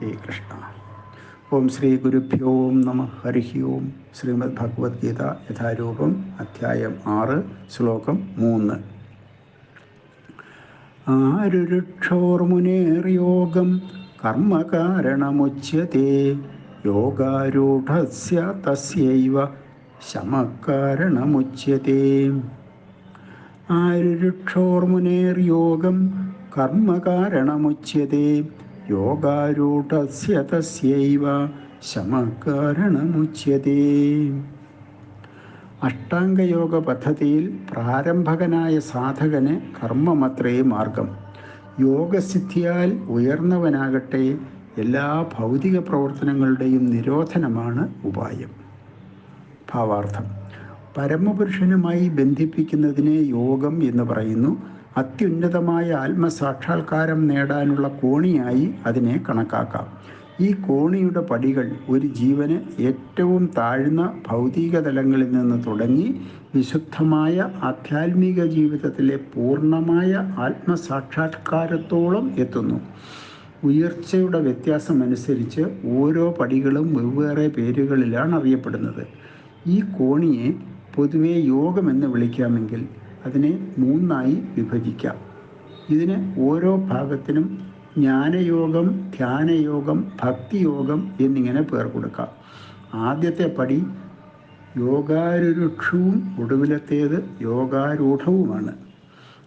ഹരേ കൃഷ്ണ. ഓം ശ്രീ ഗുരുഭ്യോ നമ ഹരി ഓം. ശ്രീമദ് ഭഗവത്ഗീത യഥാരൂപം അധ്യായം ആറ് ശ്ലോകം മൂന്ന്. ആരുരുക്ഷോർമുനേർയോഗം കർമ്മകാരണമുച്യത്തെ യോഗാരൂഢസ്യ തസ്യൈവ ശമകാരണമുച്യത്തെ ആരുരുക്ഷോർമുനേർയോഗം കർമ്മകാരണമുച്യത്തെ യോഗാരൂഢസ്യ തസ്യൈവ ശമകാരണമുച്യത്തെ അഷ്ടാംഗയോഗ പദ്ധതിയിൽ പ്രാരംഭകനായ സാധകന് കർമ്മമത്രേ മാർഗം. യോഗസിദ്ധിയാൽ ഉയർന്നവനാകട്ടെ എല്ലാ ഭൗതിക പ്രവർത്തനങ്ങളുടെയും നിരോധനമാണ് ഉപായം. ഭാവാർത്ഥം. പരമപുരുഷനുമായി ബന്ധിപ്പിക്കുന്നതിനെ യോഗം എന്ന് പറയുന്നു. അത്യുന്നതമായ ആത്മസാക്ഷാത്കാരം നേടാനുള്ള കോണിയായി അതിനെ കണക്കാക്കാം. ഈ കോണിയുടെ പടികൾ ഒരു ജീവന് ഏറ്റവും താഴ്ന്ന ഭൗതിക തലങ്ങളിൽ നിന്ന് തുടങ്ങി വിശുദ്ധമായ ആധ്യാത്മിക ജീവിതത്തിലെ പൂർണമായ ആത്മസാക്ഷാത്കാരത്തോളം എത്തുന്നു. ഉയർച്ചയുടെ വ്യത്യാസമനുസരിച്ച് ഓരോ പടികളും വെവ്വേറെ പേരുകളിലാണ് അറിയപ്പെടുന്നത്. ഈ കോണിയെ പൊതുവെ യോഗമെന്ന് വിളിക്കാമെങ്കിൽ അതിനെ മൂന്നായി വിഭജിക്കാം. ഇതിന് ഓരോ ഭാഗത്തിനും ജ്ഞാനയോഗം ധ്യാനയോഗം ഭക്തിയോഗം എന്നിങ്ങനെ പേർ കൊടുക്കാം. ആദ്യത്തെ പടി യോഗാരുരുക്ഷവും ഒടുവിലത്തേത് യോഗാരൂഢവുമാണ്.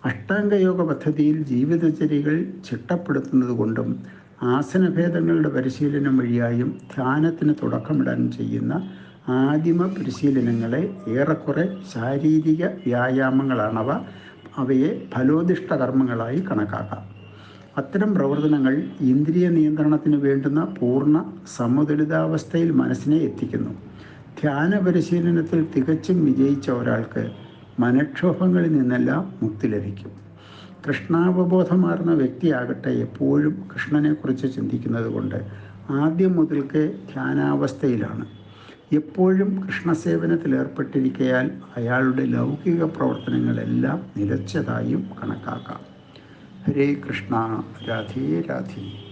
അഷ്ടാംഗയോഗ പദ്ധതിയിൽ ജീവിതചര്യകൾ ചിട്ടപ്പെടുത്തുന്നത് കൊണ്ടും ആസനഭേദങ്ങളുടെ പരിശീലനം വഴിയായും ധ്യാനത്തിന് തുടക്കമിടാൻ ചെയ്യുന്ന ആദിമ പരിശീലനങ്ങളെ ഏറെക്കുറെ ശാരീരിക വ്യായാമങ്ങളാണവ. അവയെ ഫലോദിഷ്ട കർമ്മങ്ങളായി കണക്കാക്കാം. അത്തരം പ്രവർത്തനങ്ങൾ ഇന്ദ്രിയ നിയന്ത്രണത്തിന് വേണ്ടുന്ന പൂർണ സമതുലിതാവസ്ഥയിൽ മനസ്സിനെ എത്തിക്കുന്നു. ധ്യാന പരിശീലനത്തിൽ തികച്ചും വിജയിച്ച ഒരാൾക്ക് മനക്ഷോഭങ്ങളിൽ നിന്നെല്ലാം മുക്തി ലഭിക്കും. കൃഷ്ണാവബോധമാർന്ന വ്യക്തിയാകട്ടെ എപ്പോഴും കൃഷ്ണനെക്കുറിച്ച് ചിന്തിക്കുന്നത് കൊണ്ട് ആദ്യം മുതൽക്കേ ധ്യാനാവസ്ഥയിലാണ്. എപ്പോഴും കൃഷ്ണസേവനത്തിൽ ഏർപ്പെട്ടിരിക്കയാൽ അയാളുടെ ലൗകിക പ്രവർത്തനങ്ങളെല്ലാം നിലച്ചതായും കണക്കാക്കാം. ഹരേ കൃഷ്ണ രാധേ രാധേ.